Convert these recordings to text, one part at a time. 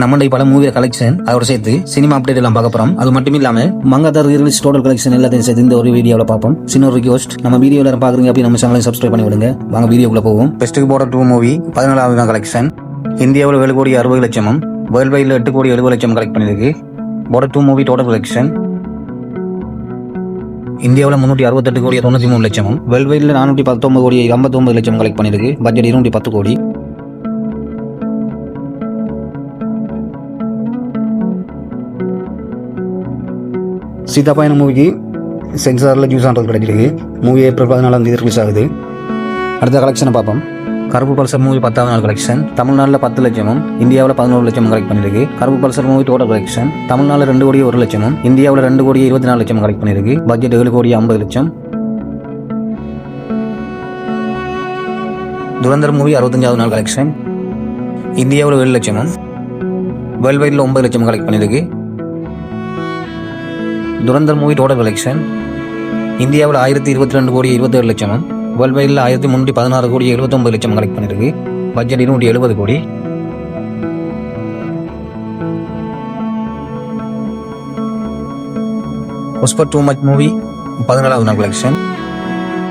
நம்மளுடைய பல movie collection அதோட சேர்த்து சினிமா அப்டேட் எல்லாம் பார்க்க போறோம். அது மட்டும் இல்லாம மங்காதார் ரிலீஸ் டோட்டல் கலெக்ஷன் எல்லாத்தையும் சேர்த்து இந்த ஒரு வீடியோவில் பார்ப்போம். சின்ன ஒரு ரிக்வஸ்ட் நம்ம வீடியோ எல்லாரும் பாக்குறீங்க அப்படி நம்ம சேனலை சப்ஸ்கிரைப் பண்ணி விடுங்க. வாங்க வீடியோக்குள்ள போவோம். பெஸ்ட்டுக்கு போட டூ மூவி பதினாலாவது கலெக்ஷன் இந்தியாவில் ஏழு கோடி அறுபது லட்சமும் வேர்ல்டு வைடில் எட்டு கோடி எழுபது லட்சம் கலெக்ட் பண்ணியிருக்கு. போட டூ மூவி டோட்டல் கலெக்ஷன் இந்தியாவில் முன்னூற்றி அறுபத்தெட்டு கோடி தொண்ணூற்றி மூணு லட்சமும் வேர்ல்டு வைடில் நானூற்றி பத்தொம்பது கோடி ஐம்பத்தொம்பது லட்சம் கலெக்ட் பண்ணியிருக்கு. பட்ஜெட் இருநூற்றி பத்து கோடி. சீதாபாயன மூவிக்கு சென்சாரில் ஜூஸ் ஆண்டது கிடைச்சிருக்கு. மூவி ஏப்ரல் பதினாலாம் தேதி ரிலீஸ் ஆகுது. அடுத்த கலெக்ஷனை பார்ப்போம். கருப்பு பல்சர் மூவி பத்தாவது நாள் கலெக்ஷன் தமிழ்நாட்டில் பத்து லட்சமும் இந்தியாவில் பதினோரு லட்சம் கலெக்ட் பண்ணியிருக்கு. கருப்பு பல்சர் மூவி டோட்டல் கலெக்ஷன் தமிழ்நாட்டில் ரெண்டு கோடி ஒரு லட்சமும் இந்தியாவில் ரெண்டு கோடி இருபத்தி நாலு லட்சம் கலெக்ட் பண்ணியிருக்கு. பட்ஜெட் ஏழு கோடி ஐம்பது லட்சம். துரந்தர் மூவி அறுபத்தஞ்சாவது நாள் கலெக்ஷன் இந்தியாவில் ஏழு லட்சமும் வேர்ல்ட் வைடில் ஒன்பது லட்சம் கலெக்ட் பண்ணியிருக்கு. Dhurandhar movie total collection. இந்தியாவில் ஆயிரத்தி இருபத்தி ரெண்டு கோடி இருபத்தேழு லட்சமும் வேர்ல்டு வைடில் ஆயிரத்தி முந்நூற்றி பதினாறு கோடி எழுபத்தொம்பது லட்சம் கலெக்ட் பண்ணியிருக்கு. பட்ஜெட் இருநூற்றி எழுபது கோடி. புஷ்பர் டூ மச் மூவி பதினாலாவது நாள் கலெக்ஷன்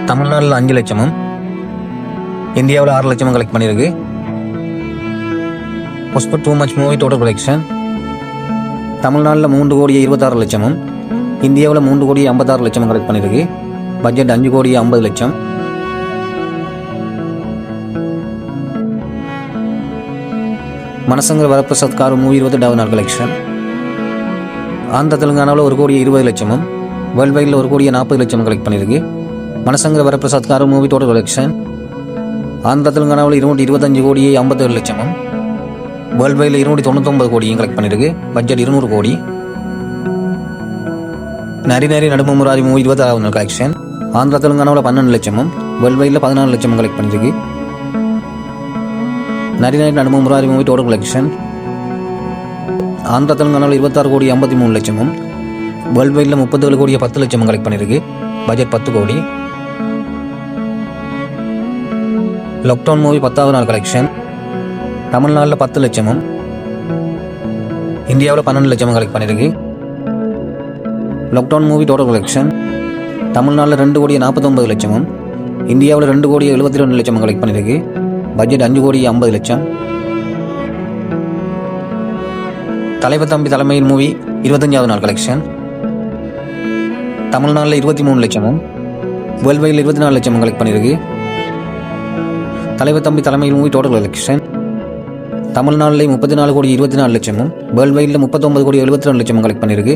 தமிழ்நாட்டில் அஞ்சு லட்சமும் இந்தியாவில் ஆறு லட்சமும் கலெக்ட் பண்ணியிருக்கு. புஷ்பர் too much movie total collection தமிழ்நாட்டில் மூன்று கோடி இருபத்தாறு லட்சமும் இந்தியாவில் மூன்று கோடி ஐம்பத்தாறு லட்சம் கலெக்ட் பண்ணியிருக்கு பட்ஜெட் அஞ்சு கோடி ஐம்பது லட்சம். மனசங்கர் வரப்பிரசாத் கார் மூவி இருபத்தெட்டாவது நாள் கலெக்ஷன் ஆந்திர தெலுங்கானாவில் ஒரு கோடி இருபது லட்சமும் வேர்ல்டு வைடில் ஒரு கோடியே நாற்பது லட்சம் கலெக்ட் பண்ணியிருக்கு மனசங்கர வரப்பிரசாத் கார் மூவி டோட்டல் கலெக்ஷன் ஆந்திர தெலுங்கானாவில் இருநூற்றி இருபத்தஞ்சு கோடியே ஐம்பத்தேழு லட்சமும் வேர்ல்டு வைடில் இருநூற்றி தொண்ணூத்தொம்பது கோடியும் கலெக்ட் பண்ணியிருக்கு பட்ஜெட் இருநூறு கோடி. நரி நரி நடுமு முராரி மூவி இருபத்தாறாவது நாள் கலெக்ஷன் ஆந்திரா தெலுங்கானாவில் பன்னெண்டு லட்சமும் வேர்ல்டு வைடில் பதினாலு லட்சமும் கலெக்ட் பண்ணிருக்கு. Nari Nari Naduma Murari movie total collection Andhra தெலுங்கானாவில் இருபத்தாறு கோடி ஐம்பத்தி மூணு லட்சமும் வேர்ல்டு வைடில் முப்பத்தேழு கோடியை பத்து லட்சமும் கலெக்ட் பண்ணியிருக்கு பட்ஜெட் பத்து கோடி. லாக்டவுன் மூவி பத்தாவது நாள் கலெக்ஷன் தமிழ்நாட்டில் பத்து லட்சமும் இந்தியாவில் பன்னெண்டு லட்சமும் கலெக்ட் பண்ணியிருக்கு லாக்டவுன் மூவி டோட்டல் கலெக்ஷன் தமிழ்நாட்டில் ரெண்டு கோடி நாற்பத்தொம்பது லட்சமும் இந்தியாவில் ரெண்டு கோடி எழுபத்தி ரெண்டு லட்சமும் கலெக்ட் பண்ணியிருக்கு பட்ஜெட் அஞ்சு கோடி ஐம்பது லட்சம். தலைவர் தம்பி தலைமையில் மூவி இருபத்தஞ்சாவது நாள் கலெக்ஷன் தமிழ்நாட்டில் இருபத்தி மூணு லட்சமும் வேர்ல்டு வைடில் இருபத்தி நாலு லட்சமும் கலெக்ட் பண்ணியிருக்கு தலைவர் தம்பி தலைமையில் மூவி டோட்டல் கலெக்ஷன் தமிழ்நாட்டில் முப்பத்தி நாலு கோடி இருபத்தி நாலு லட்சமும் வேர்ல்ட் வைடில் முப்பத்தொம்பது கோடி எழுபத்தி ரெண்டு லட்சமும் கலெக்ட் பண்ணியிருக்கு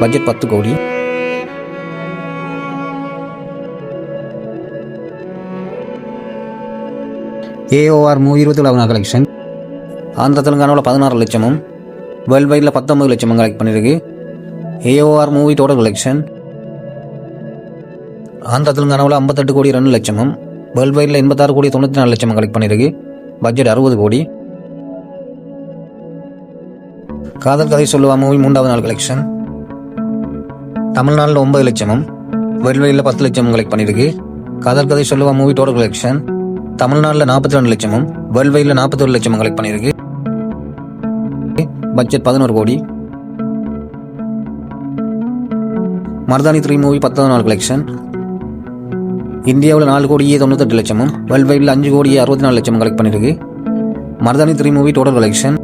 பட்ஜெட் பத்து கோடி. ஏஓஆர் மூவி இருபத்தி ஏழாவது கலெக்ஷன் ஆந்திர தெலுங்கானாவில் பதினாறு லட்சமும் வேர்ல்டு வைடில் பத்தொம்பது லட்சமும் கலெக்ட் பண்ணியிருக்கு AOR movie total collection Andhra தெலுங்கானாவில் ஐம்பத்தெட்டு கோடி ரெண்டு லட்சமும் வேர்ல்டு வைடில் எண்பத்தாறு கோடி தொண்ணூற்றி நாலு லட்சமும் கலெக்ட் பண்ணியிருக்கு பட்ஜெட் அறுபது கோடி. காதல் கதை சொல்லுவா மூவி மூன்றாவது நாள் கலெக்ஷன் தமிழ்நாட்டில் ஒன்பது லட்சமும் வெளிவெளியில் பத்து லட்சமும் கலெக்ட் பண்ணியிருக்கு. கதர் கதை சொல்லுவா மூவி டோட்டல் கலெக்ஷன் தமிழ்நாட்டில் நாற்பத்தி ரெண்டு லட்சமும் வேர்ல்டு நாற்பத்தி ஒரு லட்சமும் கலெக்ட் பண்ணியிருக்கு. பட்ஜெட் பதினோரு கோடி. மர்தானி த்ரீ மூவி பத்தாவது நாள் கலெக்ஷன் இந்தியாவில் நாலு கோடியே தொண்ணூத்தெட்டு லட்சமும் வேர்ல்ட் வைடில் அஞ்சு கோடியே அறுபத்தி நாலு லட்சமும் கலெக்ட் பண்ணியிருக்கு. Mardaani three movie total collection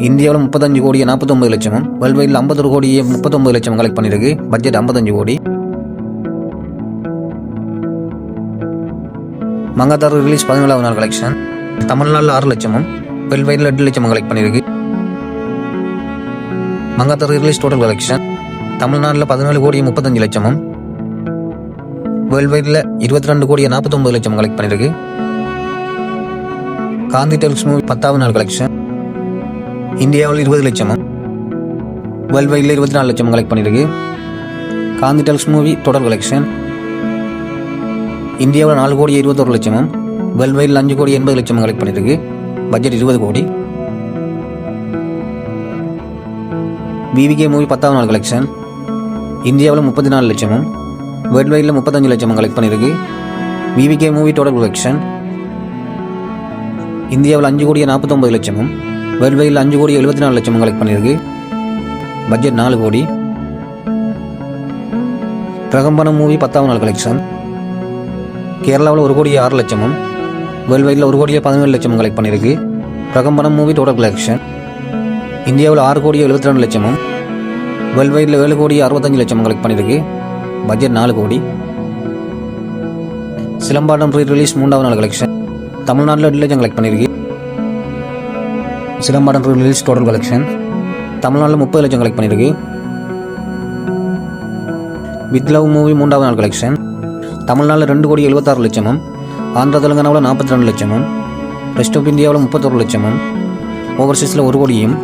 இந்தியாவில் முப்பத்தஞ்சு கோடியே நாற்பத்தொம்பது லட்சமும் வேர்ல்டு வைடில் ஐம்பத்தொரு கோடியே முப்பத்தொம்பது லட்சம் கலெக்ட் பண்ணியிருக்கு. பட்ஜெட் ஐம்பத்தஞ்சு கோடி. மங்காத்தார் ரிலீஸ் பதினேழாவது நாள் கலெக்ஷன் தமிழ்நாட்டில் ஆறு லட்சமும் வேர்ல்டு வைடில் எட்டு லட்சமும் கலெக்ட் பண்ணியிருக்கு. மங்காத்தார் ரிலீஸ் டோட்டல் கலெக்ஷன் தமிழ்நாட்டில் பதினேழு கோடியே முப்பத்தஞ்சு லட்சமும் வேர்ல்டு வைடில் இருபத்தி ரெண்டு கோடியே நாற்பத்தொம்பது லட்சம் கலெக்ட் பண்ணியிருக்கு. காந்தி டெல்ஸ் மூவி பத்தாவது நாள் கலெக்ஷன் இந்தியாவில் இருபது லட்சமும் வேர்ல்டு வைடில் இருபத்தி நாலு லட்சம் கலெக்ட் பண்ணியிருக்கு. காந்தி டெல்ஸ் மூவி தொடர் கலெக்ஷன் இந்தியாவில் நாலு கோடி இருபத்தொரு லட்சமும் வேர்ல்டு வைடில் அஞ்சு கோடி எண்பது லட்சம் கலெக்ட் பண்ணியிருக்கு. பட்ஜெட் இருபது கோடி. விவிகே மூவி பத்தாவது நாள் கலெக்ஷன் இந்தியாவில் முப்பத்தி நாலு லட்சமும் வேர்ல்டு வைடில் முப்பத்தஞ்சு லட்சமும் கலெக்ட் பண்ணியிருக்கு. விவிகே மூவி தொடர் கலெக்ஷன் இந்தியாவில் அஞ்சு கோடியே நாற்பத்தொம்பது லட்சமும் வேர்ல்டு அஞ்சு கோடி எழுபத்தி நாலு லட்சம் கலெக்ட் பண்ணியிருக்கு. பட்ஜெட் நாலு கோடி. பிரகம்பனம் மூவி பத்தாவது நாள் கலெக்ஷன் கேரளாவில் ஒரு கோடி ஆறு லட்சமும் வேர்ல்டு வைடில் ஒரு கோடியே பதினேழு லட்சமும் கலெக்ட் பண்ணியிருக்கு. பிரகம்பனம் மூவி டோட்டல் கலெக்ஷன் இந்தியாவில் ஆறு கோடி எழுபத்தி ரெண்டு லட்சமும் வேர்ல்டு வைடில் ஏழு கோடி அறுபத்தஞ்சு லட்சமும் கலெக்ட் பண்ணியிருக்கு. பட்ஜெட் நாலு கோடி. சிலம்பாட்டம் ப்ரீ ரிலீஸ் மூன்றாவது நாள் கலெக்ஷன் தமிழ்நாட்டில் ரெண்டு லட்சம் கலெக்ட் பண்ணியிருக்கு. சிலம்பாடன் ப்ரீ ரிலீஸ் டோட்டல் கலெக்ஷன் தமிழ்நாட்டில் முப்பது லட்சம் கலெக்ட் பண்ணியிருக்கு வித் லவ் மூவி மூன்றாவது நாள் கலெக்ஷன் தமிழ்நாட்டில் ரெண்டு கோடி எழுபத்தாறு லட்சமும் ஆந்திரா தெலுங்கானாவில் நாற்பத்தி ரெண்டு லட்சமும் ரெஸ்ட் ஆஃப் இந்தியாவில் முப்பத்தொரு லட்சமும் ஓவர்சீஸில் ஒரு கோடியும்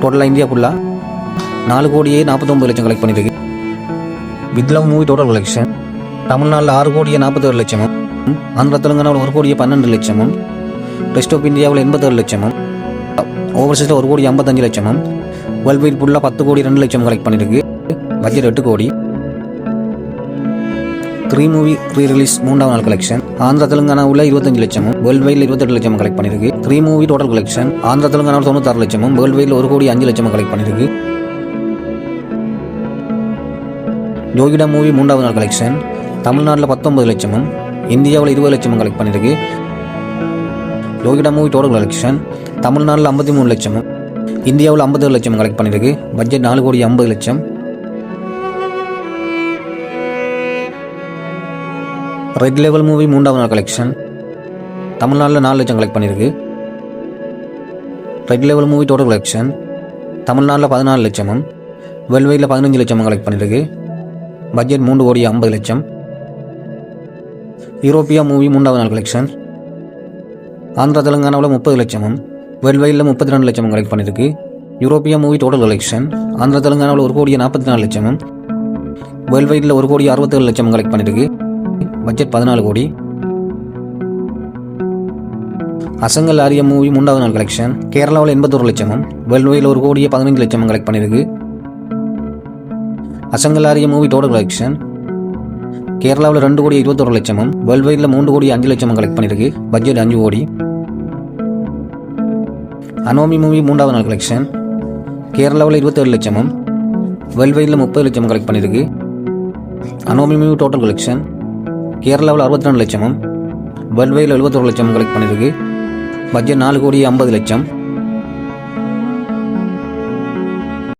டோட்டலாக இந்தியா ஃபுல்லாக நாலு கோடியே நாற்பத்தொம்பது லட்சம் கலெக்ட் பண்ணியிருக்கு with love movie total collection தமிழ்நாட்டில் ஆறு கோடியே நாற்பத்தேழு லட்சமும் ஆந்திரா தெலுங்கானாவில் ஒரு கோடியே பன்னெண்டு லட்சமும் ரெஸ்ட் ஆஃப் இந்தியாவில் எண்பத்தேழு லட்சமும் ஓவர்சீஸில் ஒரு கோடி ஐம்பத்தஞ்சு லட்சமும் வேர்ல்டு வைட் ஃபுல்லாக பத்து கோடி ரெண்டு லட்சம் கலெக்ட் பண்ணியிருக்கு பட்ஜெட் எட்டு கோடி. த்ரீ மூவி ரீ ரிலீஸ் மூன்றாவது நாள் கலெக்ஷன் ஆந்திரா தெலுங்கானாவில் இருபத்தஞ்சு லட்சமும் வேர்ல்டு வைடில் இருபத்தெட்டு லட்சம் கலெக்ட் பண்ணியிருக்கு three movie total collection Andhra தெலுங்கானாவில் தொண்ணூத்தாறு லட்சமும் வேர்ல்டு வைடில் ஒரு கோடி அஞ்சு லட்சம் கலெக்ட் பண்ணியிருக்கு ஜோகிடா மூவி மூன்றாவது நாள் கலெக்ஷன் தமிழ்நாட்டில் பத்தொன்பது லட்சமும் இந்தியாவில் இருபது லட்சமும் கலெக்ட் பண்ணியிருக்கு ஜோகிடா மூவி டோட்டல் கலெக்ஷன் தமிழ்நாட்டில் ஐம்பத்தி மூணு லட்சமும் இந்தியாவில் ஐம்பத்தேழு லட்சம் கலெக்ட் பண்ணியிருக்கு பட்ஜெட் நாலு கோடி ஐம்பது லட்சம். ரெட் லெவல் மூவி மூன்றாவது நாள் கலெக்ஷன் தமிழ்நாட்டில் நாலு லட்சம் கலெக்ட் பண்ணியிருக்கு red level movie total collection தமிழ்நாட்டில் பதினாலு லட்சமும் வேர்ல்டு பதினஞ்சு லட்சமும் கலெக்ட் பண்ணியிருக்கு பட்ஜெட் மூன்று கோடி ஐம்பது லட்சம். யூரோப்பியா மூவி மூன்றாவது நாள் கலெக்ஷன் ஆந்திரா தெலுங்கானாவில் முப்பது லட்சமும். வேர்ல்டு வைடில் முப்பத்தி ரெண்டு லட்சம் கலெக்ட் பண்ணியிருக்கு. யூரோப்பிய மூவி டோட்டல் கலெக்ஷன் ஆந்திர தெலுங்கானாவில் ஒரு கோடியே நாற்பத்தி நாலு லட்சமும் வேர்ல்டு வைடில் ஒரு கோடி அறுபத்தேழு லட்சம் கலெக்ட் பண்ணியிருக்கு. பட்ஜெட் பதினாலு கோடி. அசங்கல் ஆரிய மூவி மூன்றாவது நாள் கலெக்ஷன் கேரளாவில் எண்பத்தொரு லட்சமும் வேர்ல்டு வைடில் ஒரு கோடியே பதினைஞ்சு லட்சமும் கலெக்ட் பண்ணியிருக்கு. அசங்கல் ஆரிய மூவி டோட்டல் கலெக்ஷன் கேரளாவில் ரெண்டு கோடி இருபத்தொரு லட்சமும் வேர்ல்டு வைடில் மூன்று கோடி அஞ்சு லட்சமும் கலெக்ட் பண்ணியிருக்கு. பட்ஜெட் அஞ்சு கோடி. அனோமி மூவி மூன்றாவது நாள் கலெக்ஷன் கேரளாவில் இருபத்தேழு லட்சமும் வேர்ல்டு முப்பது லட்சமும் கலெக்ட் பண்ணியிருக்கு. அனோமி மூவி டோட்டல் கலெக்ஷன் கேரளாவில் அறுபத்தி ரெண்டு லட்சமும் வேர்ல்டு எழுபத்தொரு லட்சமும் கலெக்ட் பண்ணியிருக்கு. பட்ஜெட் நாலு கோடி ஐம்பது லட்சம்.